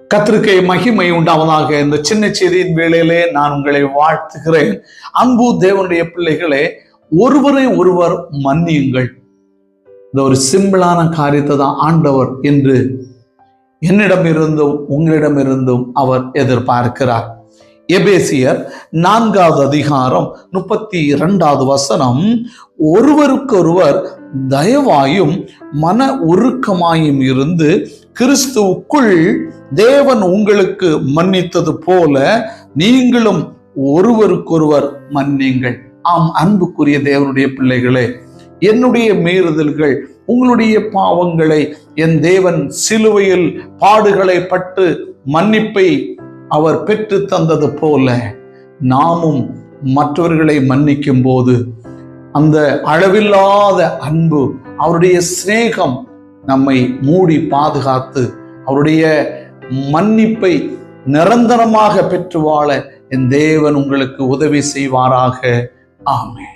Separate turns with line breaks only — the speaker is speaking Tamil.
கத்திரிக்கை மகிமை உண்டாவதாக. இந்த சின்ன செய்தியின் வேளையிலே நான் உங்களை வாழ்த்துகிறேன். அன்பு தேவனுடைய பிள்ளைகளே ஒருவரை ஒருவர் மன்னியுங்கள். இந்த ஒரு சிம்பிளான காரியத்தை தான் ஆண்டவர் என்று என்னிடமிருந்தும் உங்களிடமிருந்தும் அவர் எதிர்பார்க்கிறார். எபேசியர் நான்காவது அதிகாரம் முப்பத்தி இரண்டாவது வசனம். ஒருவருக்கொருவர் தயவாயும் மன உருக்கமாயும் இருந்து கிறிஸ்துவுக்குள் தேவன் உங்களுக்கு மன்னித்தது போல நீங்களும் ஒருவருக்கொருவர் மன்னிங்கள் ஆம் அன்புக்குரிய தேவனுடைய பிள்ளைகளே என்னுடைய மீறுதல்கள் உங்களுடைய பாவங்களை என் தேவன் சிலுவையில் பாடுகளை பட்டு மன்னிப்பை அவர் பெற்று தந்தது போல நாமும் மற்றவர்களை மன்னிக்கும் போது அந்த அளவில்லாத அன்பு அவருடைய சிநேகம் நம்மை மூடி பாதுகாத்து அவருடைய மன்னிப்பை நிரந்தரமாக பெற்று வாழ என் தேவன் உங்களுக்கு உதவி செய்வாராக. ஆமே